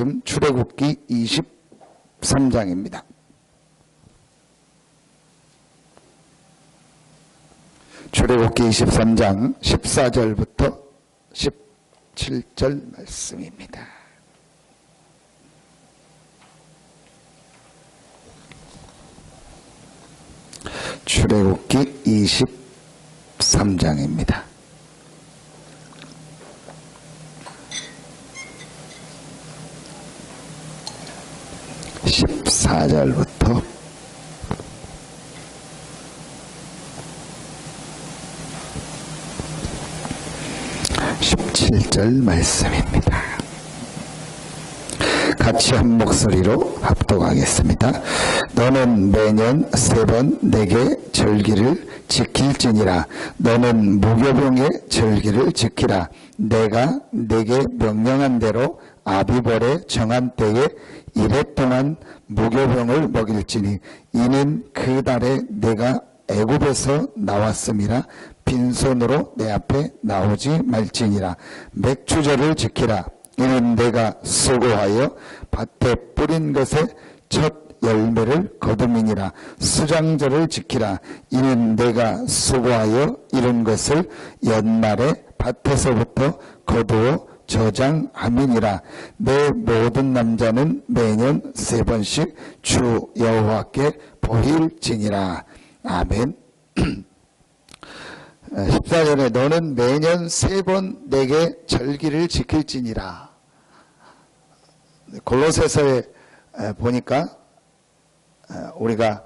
말씀 출애굽기 23장입니다. 출애굽기 23장 14절부터 17절 말씀입니다. 출애굽기 23장입니다. (14절부터) 17절 말씀입니다. 같이 한 목소리로 합독하겠습니다. 너는 매년 세 번 내게 절기를 지킬지니라. 너는 무교병의 절기를 지키라. 내가 내게 명령한 대로 아비벌의 정한 때에 이래 동안 무교병을 먹일지니 이는 그 달에 내가 애굽에서 나왔음이라 빈손으로 내 앞에 나오지 말지니라. 맥주절을 지키라. 이는 내가 수고하여 밭에 뿌린 것의 첫 열매를 거둠이니라. 수장절을 지키라. 이는 내가 수고하여 이룬 것을 연말에 밭에서부터 거두어 저장함이니라 내 모든 남자는 매년 세 번씩 주 여호와께 보일지니라. 아멘. 14절에 너는 매년 세 번 내게 절기를 지킬지니라. 골로새서에 에, 보니까 에, 우리가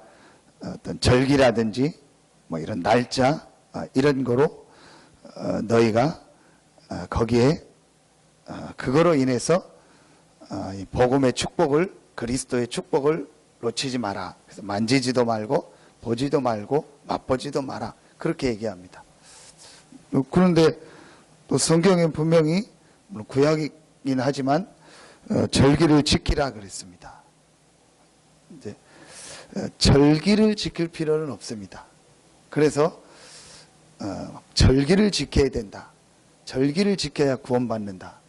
어떤 절기라든지 뭐 이런 날짜 아, 이런 거로 어, 너희가 어, 거기에 어, 그거로 인해서 어, 이 복음의 축복을 그리스도의 축복을 놓치지 마라. 그래서 만지지도 말고 보지도 말고 맛보지도 마라. 그렇게 얘기합니다. 어, 그런데 또 성경엔 분명히 구약이긴 하지만 어, 절기를 지키라 그랬습니다. 이제 어, 절기를 지킬 필요는 없습니다. 그래서 어, 절기를 지켜야 된다. 절기를 지켜야 구원받는다.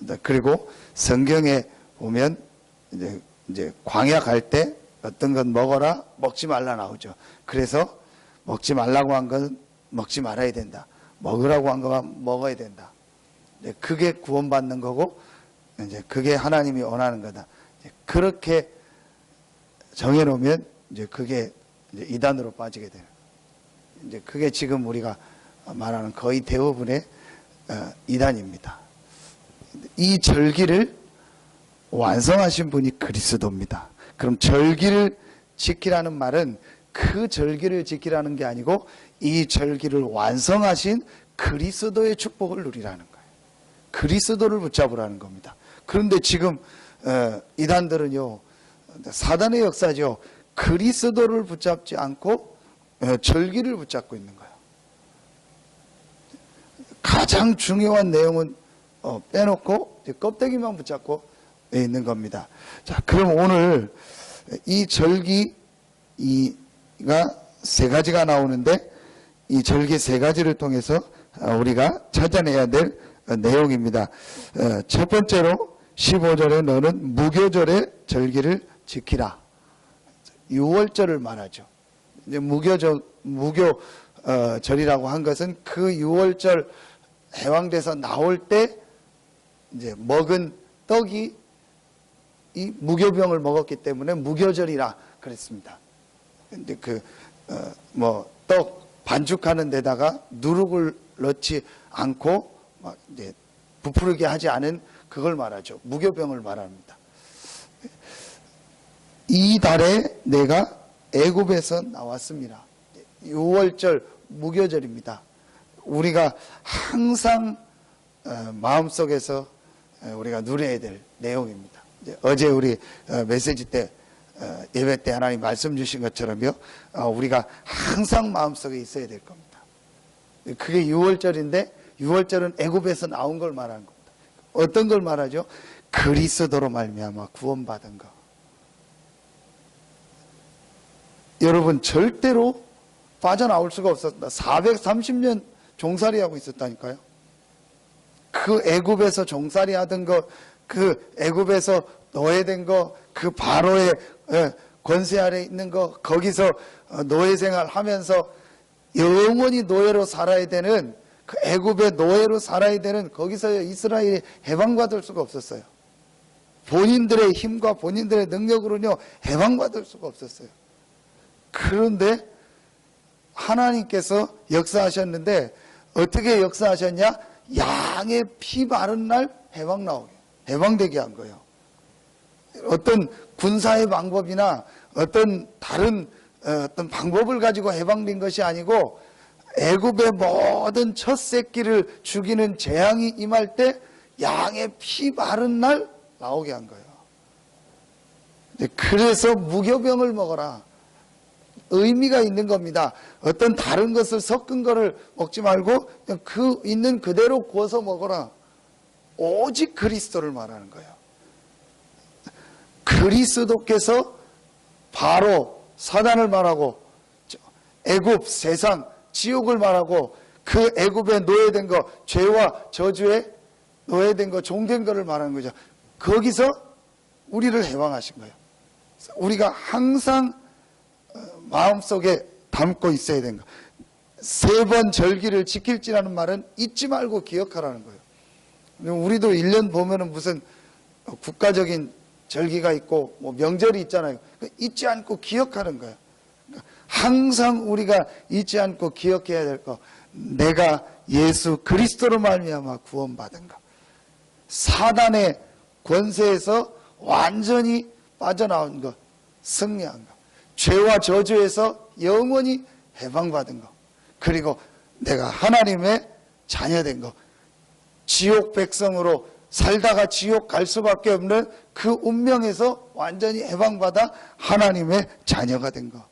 네, 그리고 성경에 보면 이제, 이제 광야 갈 때 어떤 건 먹어라 먹지 말라 나오죠. 그래서 먹지 말라고 한 건 먹지 말아야 된다. 먹으라고 한 거만 먹어야 된다. 그게 구원받는 거고 이제 그게 하나님이 원하는 거다. 그렇게 정해놓으면 이제 그게 이제 이단으로 빠지게 되는. 이제 그게 지금 우리가 말하는 거의 대부분의 어, 이단입니다. 이 절기를 완성하신 분이 그리스도입니다. 그럼 절기를 지키라는 말은 그 절기를 지키라는 게 아니고 이 절기를 완성하신 그리스도의 축복을 누리라는 거예요. 그리스도를 붙잡으라는 겁니다. 그런데 지금 어, 이단들은요 사단의 역사죠. 그리스도를 붙잡지 않고 어, 절기를 붙잡고 있는 거예요. 가장 중요한 내용은 어, 빼놓고 껍데기만 붙잡고 있는 겁니다. 자, 그럼 오늘 이 절기가 세 가지가 나오는데 이 절기 세 가지를 통해서 어, 우리가 찾아내야 될 어, 내용입니다. 어, 첫 번째로 15절에 너는 무교절의 절기를 지키라. 6월절을 말하죠. 이제 무교절, 무교절이라고 한 것은 그 6월절 해왕돼서 나올 때 이제 먹은 떡이 이 무교병을 먹었기 때문에 무교절이라 그랬습니다. 근데 그, 어, 뭐, 떡 반죽하는 데다가 누룩을 넣지 않고 막 이제 부풀게 하지 않은 그걸 말하죠. 무교병을 말합니다. 이 달에 내가 애굽에서 나왔습니다. 6월절 무교절입니다. 우리가 항상 어, 마음속에서 어, 우리가 누려야 될 내용입니다. 어제 우리 어, 메시지 때 예배 때 하나님 말씀 주신 것처럼요. 우리가 항상 마음속에 있어야 될 겁니다. 그게 6월절인데 6월절은 애굽에서 나온 걸 말하는 겁니다. 어떤 걸 말하죠? 그리스도로 말미암아 구원받은 거. 여러분 절대로 빠져나올 수가 없었다. 430년 종살이 하고 있었다니까요. 그 애굽에서 종살이 하던 거그 애굽에서 노예된 거, 그 바로의 어, 권세 아래 있는 거, 거기서 어, 노예 생활하면서 영원히 노예로 살아야 되는 그 애굽의 노예로 살아야 되는 거기서 이스라엘이 해방받을 수가 없었어요. 본인들의 힘과 본인들의 능력으로는요 해방받을 수가 없었어요. 그런데 하나님께서 역사하셨는데 어떻게 역사하셨냐? 양의 피 바른 날 해방 나오게 해방되게 한 거예요. 어떤 군사의 방법이나 어떤 다른 어, 어떤 방법을 가지고 해방된 것이 아니고 애굽의 모든 첫 새끼를 죽이는 재앙이 임할 때 양의 피 바른 날 나오게 한 거예요. 네, 그래서 무교병을 먹어라. 의미가 있는 겁니다. 어떤 다른 것을 섞은 거를 먹지 말고 그 있는 그대로 구워서 먹어라. 오직 그리스도를 말하는 거예요. 그리스도께서 바로 사단을 말하고 애굽 세상 지옥을 말하고 그 애굽에 노예된 거 죄와 저주에 노예된 거 종된 거를 말하는 거죠. 거기서 우리를 해방하신 거예요. 우리가 항상 어, 마음속에 담고 있어야 거. 세번 절기를 지킬지라는 말은 잊지 말고 기억하라는 거예요. 우리도 1년 보면은 무슨 국가적인 절기가 있고 뭐 명절이 있잖아요. 잊지 않고 기억하는 거예요. 항상 우리가 잊지 않고 기억해야 될 거. 내가 예수 그리스도로 말미암아 구원받은 거. 사단의 권세에서 완전히 빠져나온 것, 승리한 것. 죄와 저주에서 영원히 해방받은 것. 그리고 내가 하나님의 자녀된 것. 지옥 백성으로 살다가 지옥 갈 수밖에 없는 그 운명에서 완전히 해방받아 하나님의 자녀가 된 것.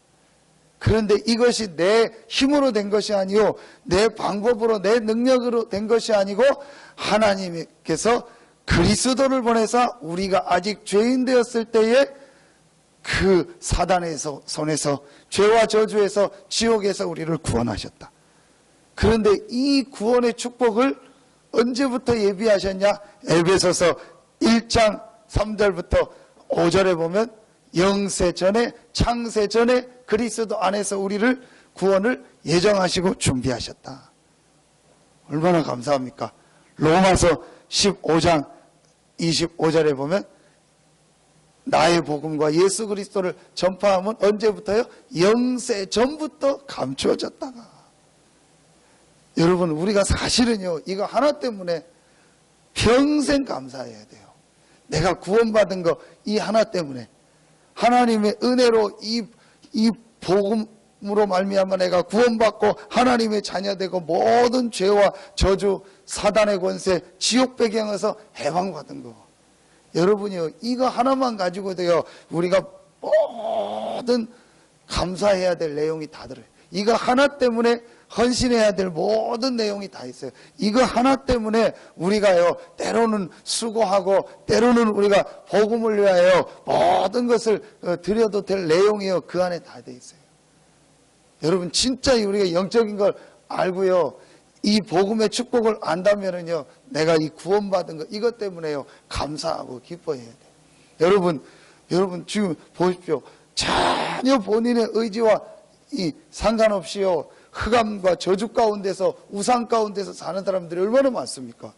그런데 이것이 내 힘으로 된 것이 아니요, 내 방법으로, 내 능력으로 된 것이 아니고, 하나님께서 그리스도를 보내서 우리가 아직 죄인 되었을 때에 그 사단에서 손에서 죄와 저주에서 지옥에서 우리를 구원하셨다. 그런데 이 구원의 축복을 언제부터 예비하셨냐? 에베소서 1장 3절부터 5절에 보면 영세 전에 창세 전에 그리스도 안에서 우리를 구원을 예정하시고 준비하셨다. 얼마나 감사합니까? 로마서 15장 25절에 보면 나의 복음과 예수 그리스도를 전파하면 언제부터요? 영세 전부터 감추어졌다가. 여러분, 우리가 사실은요, 이거 하나 때문에 평생 감사해야 돼요. 내가 구원받은 거, 이 하나 때문에. 하나님의 은혜로 이, 이 복음으로 말미암아 내가 구원받고 하나님의 자녀되고 모든 죄와 저주, 사단의 권세, 지옥 배경에서 해방받은 거. 여러분이요, 이거 하나만 가지고 도요, 우리가 모든 감사해야 될 내용이 다 들어요. 이거 하나 때문에 헌신해야 될 모든 내용이 다 있어요. 이거 하나 때문에 우리가요, 때로는 수고하고, 때로는 우리가 복음을 위하여 모든 것을 어, 드려도 될 내용이요, 그 안에 다 돼 있어요. 여러분, 진짜 우리가 영적인 걸 알고요, 이 복음의 축복을 안다면은요, 내가 이 구원받은 것, 이것 때문에요, 감사하고 기뻐해야 돼요. 여러분, 여러분, 지금 보십시오. 전혀 본인의 의지와 이 상관없이요, 흑암과 저주 가운데서 우상 가운데서 사는 사람들이 얼마나 많습니까?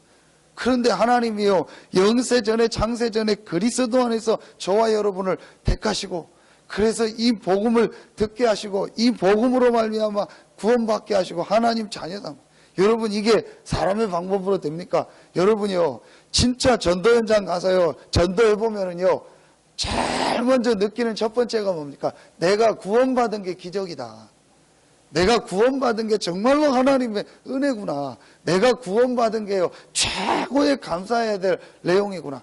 그런데 하나님이요 영세 전에 장세 전에 그리스도 안에서 저와 여러분을 택하시고 그래서 이 복음을 듣게 하시고 이 복음으로 말미암아 구원받게 하시고 하나님 자녀다. 여러분 이게 사람의 방법으로 됩니까? 여러분이요 진짜 전도 현장 가서요 전도해 보면은요 제일 먼저 느끼는 첫 번째가 뭡니까? 내가 구원받은 게 기적이다. 내가 구원받은 게 정말로 하나님의 은혜구나. 내가 구원받은 게요, 최고의 감사해야 될 내용이구나.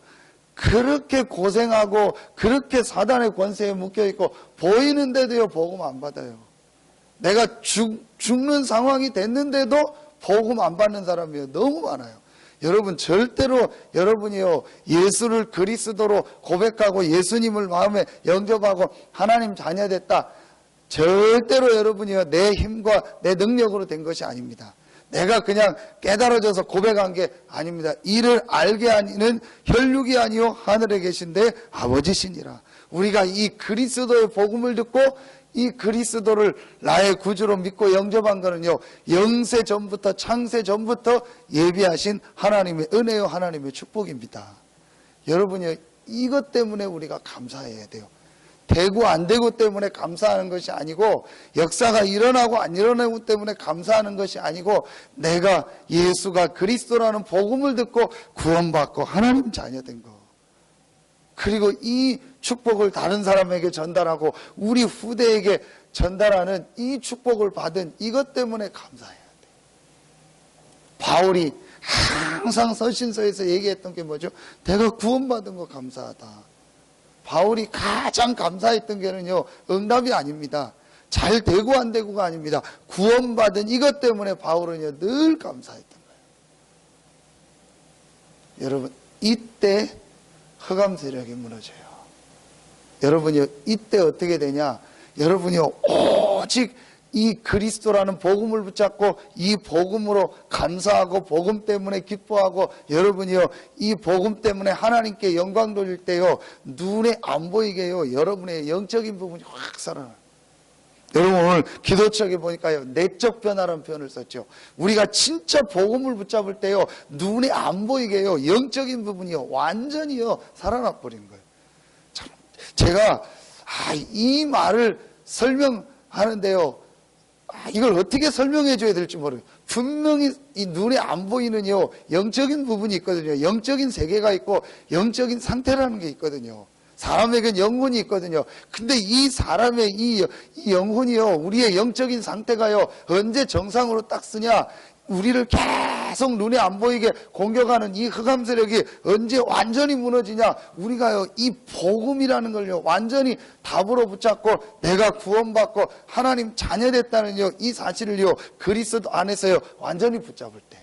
그렇게 고생하고, 그렇게 사단의 권세에 묶여 있고, 보이는데도요, 복음 안 받아요. 내가 죽, 죽는 상황이 됐는데도 복음 안 받는 사람이요. 너무 많아요. 여러분 절대로 여러분이요 예수를 그리스도로 고백하고 예수님을 마음에 영접하고 하나님 자녀 됐다 절대로 여러분이요 내 힘과 내 능력으로 된 것이 아닙니다. 내가 그냥 깨달아져서 고백한 게 아닙니다. 이를 알게 하니는 혈육이 아니요 하늘에 계신데 아버지시니라. 우리가 이 그리스도의 복음을 듣고 이 그리스도를 나의 구주로 믿고 영접한 거는요 영세 전부터 창세 전부터 예비하신 하나님의 은혜요 하나님의 축복입니다. 여러분이 이것 때문에 우리가 감사해야 돼요. 되고 안 되고 때문에 감사하는 것이 아니고 역사가 일어나고 안 일어나고 때문에 감사하는 것이 아니고 내가 예수가 그리스도라는 복음을 듣고 구원받고 하나님 자녀된 거. 그리고 이 축복을 다른 사람에게 전달하고 우리 후대에게 전달하는 이 축복을 받은 이것 때문에 감사해야 돼. 바울이 항상 서신서에서 얘기했던 게 뭐죠? 내가 구원받은 거 감사하다. 바울이 가장 감사했던 게는요, 응답이 아닙니다. 잘 되고 안 되고가 아닙니다. 구원받은 이것 때문에 바울은요, 늘 감사했던 거예요. 여러분, 이때 흑암 세력이 무너져요. 여러분이 이때 어떻게 되냐? 여러분이 오직 이 그리스도라는 복음을 붙잡고 이 복음으로 감사하고 복음 때문에 기뻐하고 여러분이요 이 복음 때문에 하나님께 영광 돌릴 때요 눈에 안 보이게요 여러분의 영적인 부분이 확 살아나요. 여러분 오늘 기도책에 보니까요 내적 변화라는 표현을 썼죠. 우리가 진짜 복음을 붙잡을 때요 눈에 안 보이게요 영적인 부분이요 완전히요 살아나 버리는 거예요. 참 제가 아, 이 말을 설명하는데요. 아, 이걸 어떻게 설명해 줘야 될지 모르겠어요. 분명히 이 눈에 안 보이는요, 영적인 부분이 있거든요. 영적인 세계가 있고, 영적인 상태라는 게 있거든요. 사람에겐 영혼이 있거든요. 근데 이 사람의 이, 이 영혼이요, 우리의 영적인 상태가요, 언제 정상으로 딱 쓰냐, 우리를 계속 눈에 안 보이게 공격하는 이 흑암 세력이 언제 완전히 무너지냐? 우리가요, 이 복음이라는 걸요, 완전히 답으로 붙잡고 내가 구원받고 하나님 자녀됐다는 요, 이 사실을요, 그리스도 안에서요, 완전히 붙잡을 때.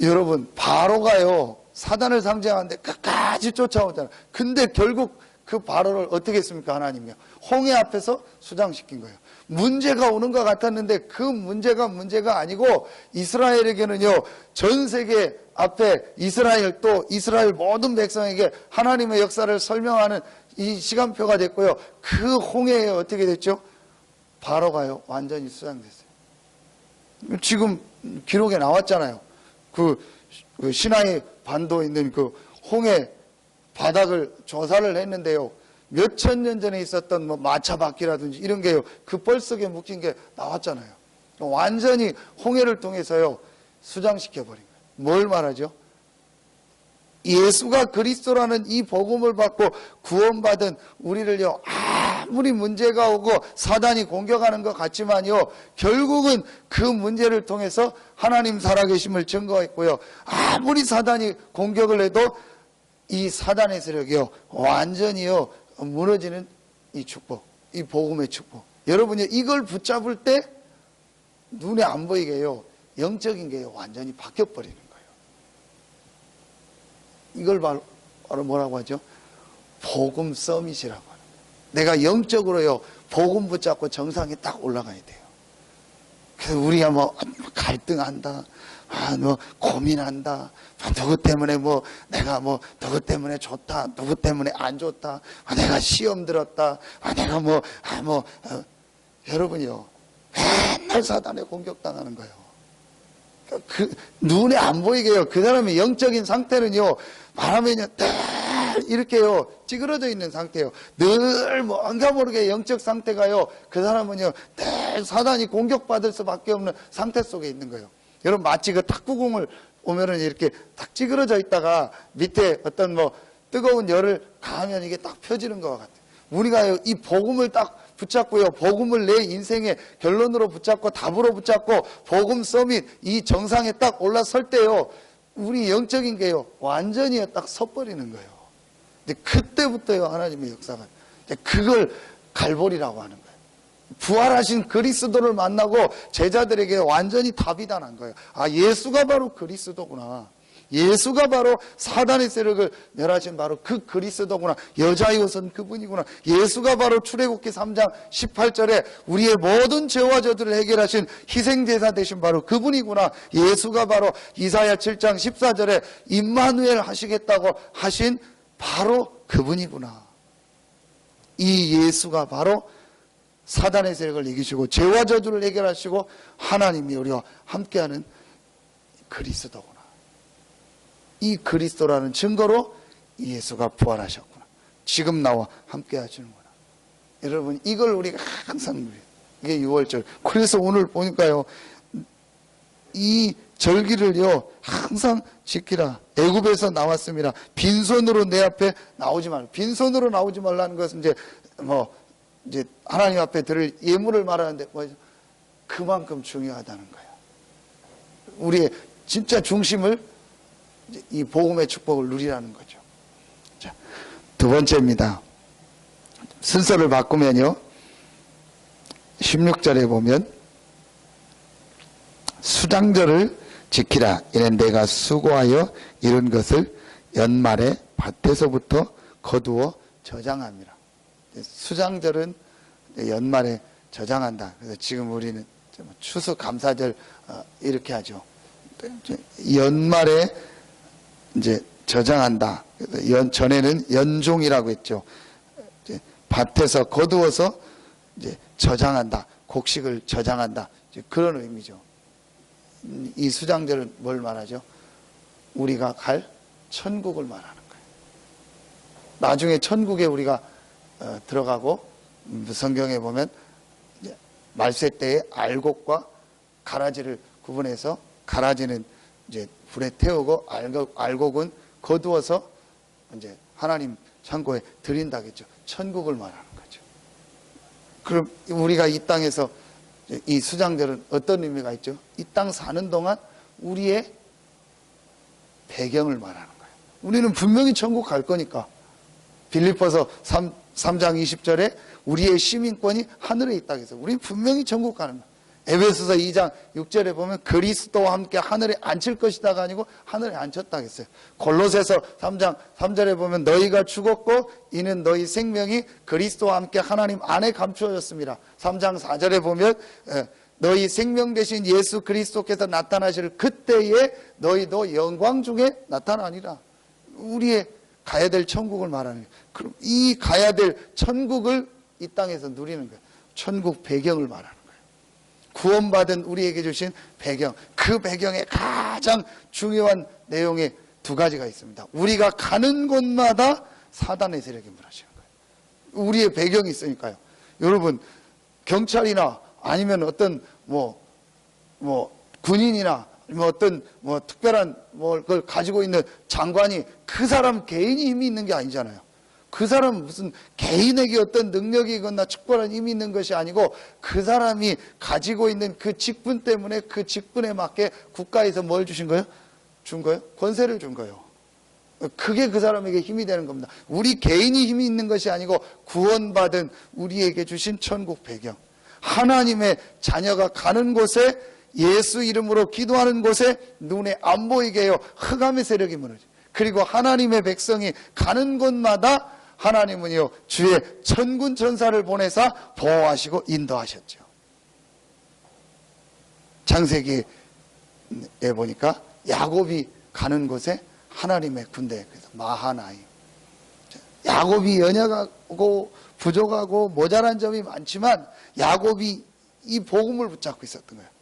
여러분, 바로가요, 사단을 상징하는데 끝까지 쫓아오잖아요. 근데 결국 그 바로를 어떻게 했습니까? 하나님이요. 홍해 앞에서 수장시킨 거예요. 문제가 오는 것 같았는데 그 문제가 문제가 아니고 이스라엘에게는요, 전 세계 앞에 이스라엘 또 이스라엘 모든 백성에게 하나님의 역사를 설명하는 이 시간표가 됐고요. 그 홍해에 어떻게 됐죠? 바로가요, 완전히 수장됐어요. 지금 기록에 나왔잖아요. 그, 그 시나이 반도에 있는 그 홍해 바닥을 조사를 했는데요. 몇 천 년 전에 있었던 뭐 마차 바퀴라든지 이런 게요. 그 뻘속에 묶인 게 나왔잖아요. 완전히 홍해를 통해서요. 수장시켜 버린 거예요. 뭘 말하죠? 예수가 그리스도라는 이 복음을 받고 구원받은 우리를요, 아무리 문제가 오고 사단이 공격하는 것 같지만요, 결국은 그 문제를 통해서 하나님 살아계심을 증거했고요, 아무리 사단이 공격을 해도 이 사단의 세력이요, 완전히요, 무너지는 이 축복, 이 복음의 축복. 여러분이 이걸 붙잡을 때 눈에 안 보이게요, 영적인 게요, 완전히 바뀌어버리는 거예요. 이걸 바로 뭐라고 하죠? 복음 서밋이라고 하는 거예요. 내가 영적으로요, 복음 붙잡고 정상에 딱 올라가야 돼요. 그래서 우리가 뭐 갈등한다, 아, 뭐 고민한다, 아, 누구 때문에 뭐 내가 뭐 누구 때문에 좋다, 누구 때문에 안 좋다, 아, 내가 시험 들었다, 아, 내가 뭐, 아, 뭐, 어, 여러분이요, 맨날 사단에 공격당하는 거예요. 그 눈에 안 보이게요. 그 사람의 영적인 상태는요. 늘 이렇게요. 찌그러져 있는 상태예요. 늘 뭔가 모르게 영적 상태가요. 그 사람은요. 늘 사단이 공격받을 수밖에 없는 상태 속에 있는 거예요. 여러분 마치 그 탁구공을 오면은 이렇게 딱 찌그러져 있다가 밑에 어떤 뭐 뜨거운 열을 가하면 이게 딱 펴지는 것 같아요. 우리가 이 복음을 딱 붙잡고요. 복음을 내 인생의 결론으로 붙잡고 답으로 붙잡고 복음 서밋 이 정상에 딱 올라설 때요. 우리 영적인 게요. 완전히 딱 섰버리는 거예요. 근데 그때부터요. 하나님의 역사가 이제 그걸 갈보리라고 하는 거예요. 부활하신 그리스도를 만나고 제자들에게 완전히 답이 다 난 거예요. 아, 예수가 바로 그리스도구나. 예수가 바로 사단의 세력을 멸하신 바로 그 그리스도구나. 여자의 옷은 그분이구나. 예수가 바로 출애굽기 3장 18절에 우리의 모든 죄와 저들을 해결하신 희생제사 되신 바로 그분이구나. 예수가 바로 이사야 7장 14절에 임마누엘 하시겠다고 하신 바로 그분이구나. 이 예수가 바로 사단의 세력을 이기시고 죄와 저주를 해결하시고 하나님이 우리와 함께하는 그리스도구나. 이 그리스도라는 증거로 예수가 부활하셨구나. 지금 나와 함께 하시는구나. 여러분 이걸 우리가 항상 누려요. 이게 6월절. 그래서 오늘 보니까요. 이 절기를요 항상 지키라. 애굽에서 나왔습니다. 빈손으로 내 앞에 나오지 말라. 빈손으로 나오지 말라는 것은 이제 뭐 이제 하나님 앞에 드릴 예물을 말하는데 뭐 그만큼 중요하다는 거예요. 우리의 진짜 중심을 이 복음의 축복을 누리라는 거죠. 자, 두 번째입니다. 순서를 바꾸면요. 16절에 보면 수장절을 지키라. 이는 내가 수고하여 이룬 것을 연말에 밭에서부터 거두어 저장합니다. 수장절은 연말에 저장한다. 그래서 지금 우리는 추수 감사절 어, 이렇게 하죠. 연말에 이제 저장한다. 연 전에는 연종이라고 했죠. 밭에서 거두어서 이제 저장한다. 곡식을 저장한다. 그런 의미죠. 음, 이 수장절은 뭘 말하죠? 우리가 갈 천국을 말하는 거예요. 나중에 천국에 우리가 어, 들어가고 음, 성경에 보면 말세 때에 알곡과 가라지를 구분해서 가라지는 이제 불에 태우고 알곡, 알곡은 거두어서 이제 하나님 창고에 드린다겠죠. 천국을 말하는 거죠. 그럼 우리가 이 땅에서 이 수장들은 어떤 의미가 있죠? 이 땅 사는 동안 우리의 배경을 말하는 거예요. 우리는 분명히 천국 갈 거니까. 빌리퍼서 3, 3장 20절에 우리의 시민권이 하늘에 있다 해서 우리는 분명히 천국 가는 거예요. 에베소서 2장 6절에 보면 그리스도와 함께 하늘에 앉힐 것이다가 아니고 하늘에 앉혔다 했어요. 골로새서 3장 3절에 보면 너희가 죽었고 이는 너희 생명이 그리스도와 함께 하나님 안에 감추어졌습니다. 3장 4절에 보면 예, 너희 생명 대신 예수 그리스도께서 나타나실 그때에 너희도 영광 중에 나타나니라. 우리의 가야 될 천국을 말하는 거예요. 그럼 이 가야 될 천국을 이 땅에서 누리는 거예요. 천국 배경을 말하는 거예요. 구원받은 우리에게 주신 배경, 그 배경에 가장 중요한 내용이 두 가지가 있습니다. 우리가 가는 곳마다 사단의 세력이 무너지는 거예요. 우리의 배경이 있으니까요. 여러분, 경찰이나 아니면 어떤 뭐, 뭐, 군인이나 뭐 어떤 뭐 특별한 뭘 가지고 있는 장관이 그 사람 개인이 힘이 있는 게 아니잖아요. 그 사람은 무슨 개인에게 어떤 능력이거나 축복한 힘이 있는 것이 아니고 그 사람이 가지고 있는 그 직분 때문에 그 직분에 맞게 국가에서 뭘 주신 거예요? 준 거예요? 권세를 준 거예요. 그게 그 사람에게 힘이 되는 겁니다. 우리 개인이 힘이 있는 것이 아니고 구원받은 우리에게 주신 천국 배경. 하나님의 자녀가 가는 곳에 예수 이름으로 기도하는 곳에 눈에 안 보이게 해요. 흑암의 세력이 무너져. 그리고 하나님의 백성이 가는 곳마다 하나님은요, 주의 천군 천사를 보내사 보호하시고 인도하셨죠. 창세기에 보니까 야곱이 가는 곳에 하나님의 군대, 그래서 마하나임. 야곱이 연약하고 부족하고 모자란 점이 많지만 야곱이 이 복음을 붙잡고 있었던 거예요.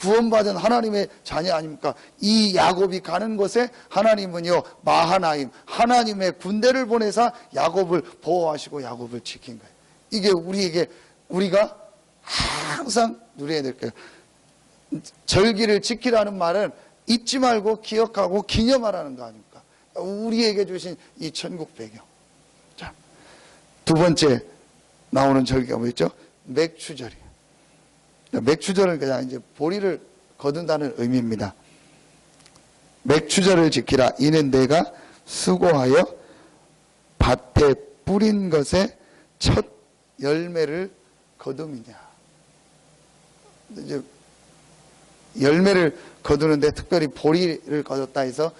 구원받은 하나님의 자녀 아닙니까? 이 야곱이 가는 곳에 하나님은요 마하나임 하나님의 군대를 보내서 야곱을 보호하시고 야곱을 지킨 거예요. 이게 우리에게 우리가 항상 누려야 될 거예요. 절기를 지키라는 말은 잊지 말고 기억하고 기념하라는 거 아닙니까? 우리에게 주신 이 천국 배경. 자, 두 번째 나오는 절기가 뭐였죠? 맥추절이. 맥추절은 그냥 이제 보리를 거둔다는 의미입니다. 맥추절을 지키라. 이는 내가 수고하여 밭에 뿌린 것에 첫 열매를 거둠이냐. 이제 열매를 거두는데 특별히 보리를 거뒀다 해서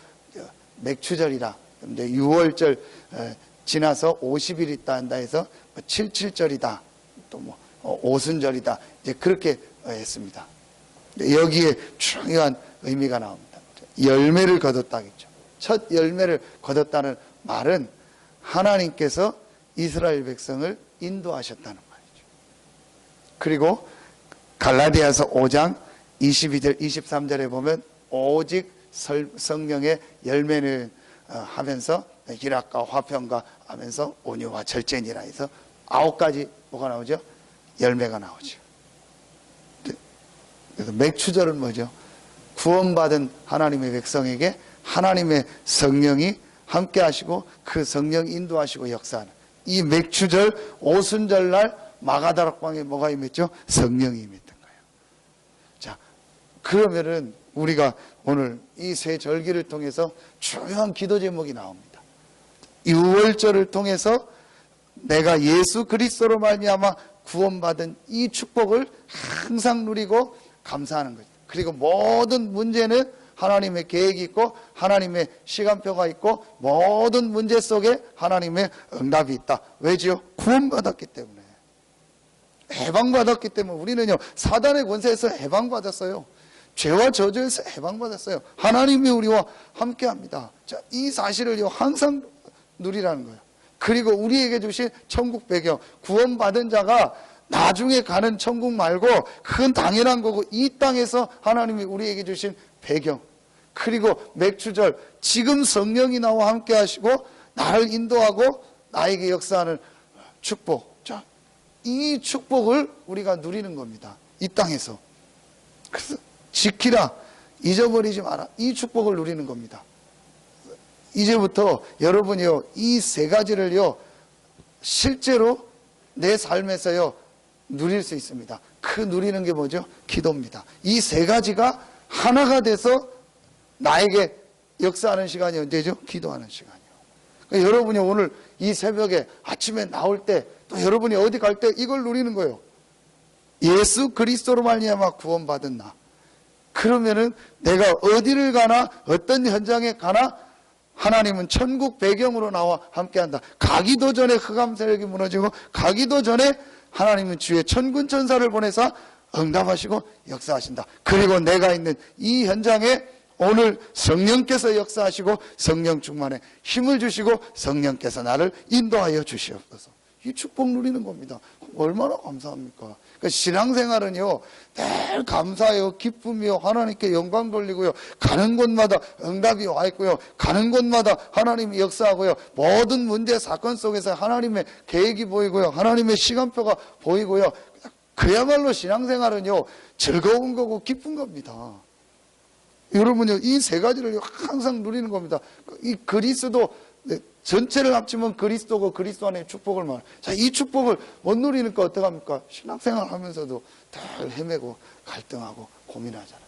맥추절이라 이제 6월절 에, 지나서 50일 있다 한다 해서 77절이다 또 뭐 오순절이다 이제 그렇게 어, 했습니다. 여기에 중요한 의미가 나옵니다. 열매를 거뒀다겠죠. 첫 열매를 거뒀다는 말은 하나님께서 이스라엘 백성을 인도하셨다는 말이죠. 그리고 갈라디아서 5장 22절 23절에 보면 오직 설- 성령의 열매는 어, 하면서 희락과 화평과 하면서 온유와 절제니라 해서 아홉 가지 뭐가 나오죠? 열매가 나오죠. 그래서 맥추절은 뭐죠? 구원받은 하나님의 백성에게 하나님의 성령이 함께 하시고 그 성령 인도하시고 역사하는 이 맥추절 오순절 날 마가다락방에 뭐가 임했죠? 성령이 임했던 거예요. 자, 그러면은 우리가 오늘 이 세 절기를 통해서 중요한 기도 제목이 나옵니다. 6월절을 통해서 내가 예수 그리스도로 말미암아 구원받은 이 축복을 항상 누리고 감사하는 거죠. 그리고 모든 문제는 하나님의 계획이 있고 하나님의 시간표가 있고 모든 문제 속에 하나님의 응답이 있다. 왜지요? 구원받았기 때문에. 해방받았기 때문에 우리는요 사단의 권세에서 해방받았어요. 죄와 저주에서 해방받았어요. 하나님이 우리와 함께합니다. 자, 이 사실을요 항상 누리라는 거예요. 그리고 우리에게 주신 천국 배경, 구원받은 자가 나중에 가는 천국 말고 그건 당연한 거고 이 땅에서 하나님이 우리에게 주신 배경, 그리고 맥주절 지금 성령이 나와 함께 하시고 나를 인도하고 나에게 역사하는 축복. 자, 이 축복을 우리가 누리는 겁니다. 이 땅에서. 그래서 지키라. 잊어버리지 마라. 이 축복을 누리는 겁니다. 이제부터 여러분이요, 이 세 가지를요, 실제로 내 삶에서요, 누릴 수 있습니다. 그 누리는 게 뭐죠? 기도입니다. 이 세 가지가 하나가 돼서 나에게 역사하는 시간이 언제죠? 기도하는 시간이요. 그러니까 여러분이 오늘 이 새벽에 아침에 나올 때 또 여러분이 어디 갈 때 이걸 누리는 거예요. 예수 그리스도로 말미암아 구원받은 나. 그러면은 내가 어디를 가나 어떤 현장에 가나 하나님은 천국 배경으로 나와 함께한다. 가기도 전에 흑암 세력이 무너지고 가기도 전에 하나님은 주의 천군 천사를 보내서 응답하시고 역사하신다. 그리고 내가 있는 이 현장에 오늘 성령께서 역사하시고 성령 충만에 힘을 주시고 성령께서 나를 인도하여 주시옵소서. 이 축복 누리는 겁니다. 얼마나 감사합니까? 그러니까 신앙생활은요, 늘 감사해요, 기쁨이요, 하나님께 영광 돌리고요, 가는 곳마다 응답이 와 있고요, 가는 곳마다 하나님이 역사하고요, 모든 문제, 사건 속에서 하나님의 계획이 보이고요, 하나님의 시간표가 보이고요, 그야말로 신앙생활은요, 즐거운 거고 기쁜 겁니다. 여러분요, 이 세 가지를 항상 누리는 겁니다. 이 그리스도, 네, 전체를 합치면 그리스도고 그리스도 안에 축복을 말. 자, 이 축복을 못 누리니까 어떡합니까? 신앙생활 하면서도 늘 헤매고 갈등하고 고민하잖아요.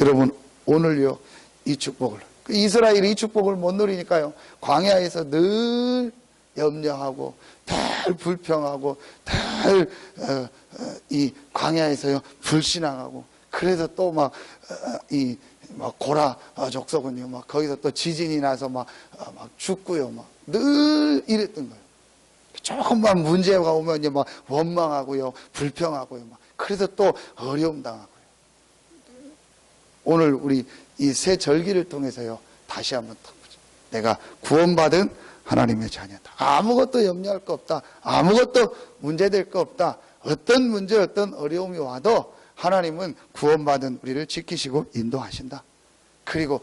여러분, 오늘요, 이 축복을. 그 이스라엘이 이 축복을 못 누리니까요, 광야에서 늘 염려하고, 늘 불평하고, 늘, 어, 어, 이 광야에서요, 불신앙하고, 그래서 또 막, 어, 이, 막 고라 어, 족속은요 막 거기서 또 지진이 나서 막, 어, 막 죽고요 막 늘 이랬던 거예요. 조금만 문제가 오면 이제 막 원망하고요 불평하고요 막 그래서 또 어려움 당하고요. 오늘 우리 이 새 절기를 통해서요 다시 한번 딱 보죠. 내가 구원받은 하나님의 자녀다. 아무것도 염려할 거 없다. 아무것도 문제될 거 없다. 어떤 문제, 어떤 어려움이 와도 하나님은 구원받은 우리를 지키시고 인도하신다. 그리고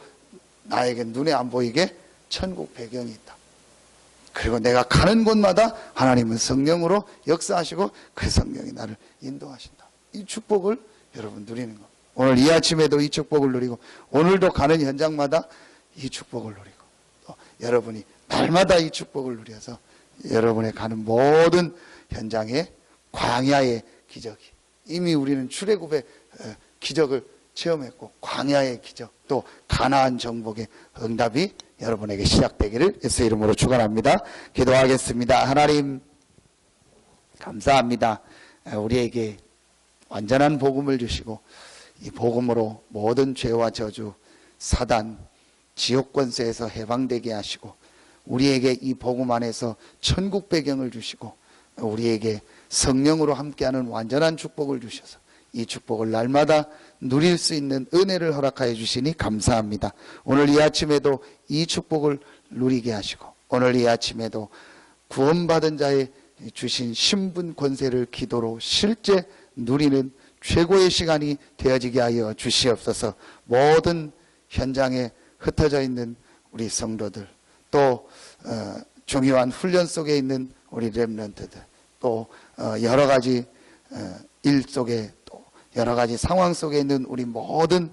나에게 눈에 안 보이게 천국 배경이 있다. 그리고 내가 가는 곳마다 하나님은 성령으로 역사하시고 그 성령이 나를 인도하신다. 이 축복을 여러분 누리는 것. 오늘 이 아침에도 이 축복을 누리고 오늘도 가는 현장마다 이 축복을 누리고 또 여러분이 날마다 이 축복을 누려서 여러분의 가는 모든 현장에 광야의 기적이 이미 우리는 출애굽의 어, 기적을 체험했고 광야의 기적 또 가나안 정복의 응답이 여러분에게 시작되기를 예수 이름으로 축원합니다. 기도하겠습니다. 하나님 감사합니다. 어, 우리에게 완전한 복음을 주시고 이 복음으로 모든 죄와 저주, 사단, 지옥 권세에서 해방되게 하시고 우리에게 이 복음 안에서 천국 배경을 주시고 우리에게 성령으로 함께하는 완전한 축복을 주셔서 이 축복을 날마다 누릴 수 있는 은혜를 허락하여 주시니 감사합니다. 오늘 이 아침에도 이 축복을 누리게 하시고 오늘 이 아침에도 구원받은 자의 주신 신분 권세를 기도로 실제 누리는 최고의 시간이 되어지게 하여 주시옵소서 모든 현장에 흩어져 있는 우리 성도들 또 어, 중요한 훈련 속에 있는 우리 랩런트들 또 어, 여러 가지 어, 일 속에 또 여러 가지 상황 속에 있는 우리 모든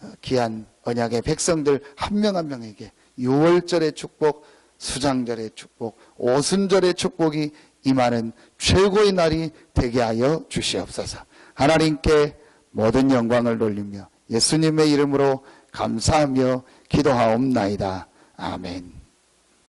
어, 귀한 언약의 백성들 한 명 한 명에게 유월절의 축복, 수장절의 축복, 오순절의 축복이 임하는 최고의 날이 되게 하여 주시옵소서. 하나님께 모든 영광을 돌리며 예수님의 이름으로 감사하며 기도하옵나이다. 아멘.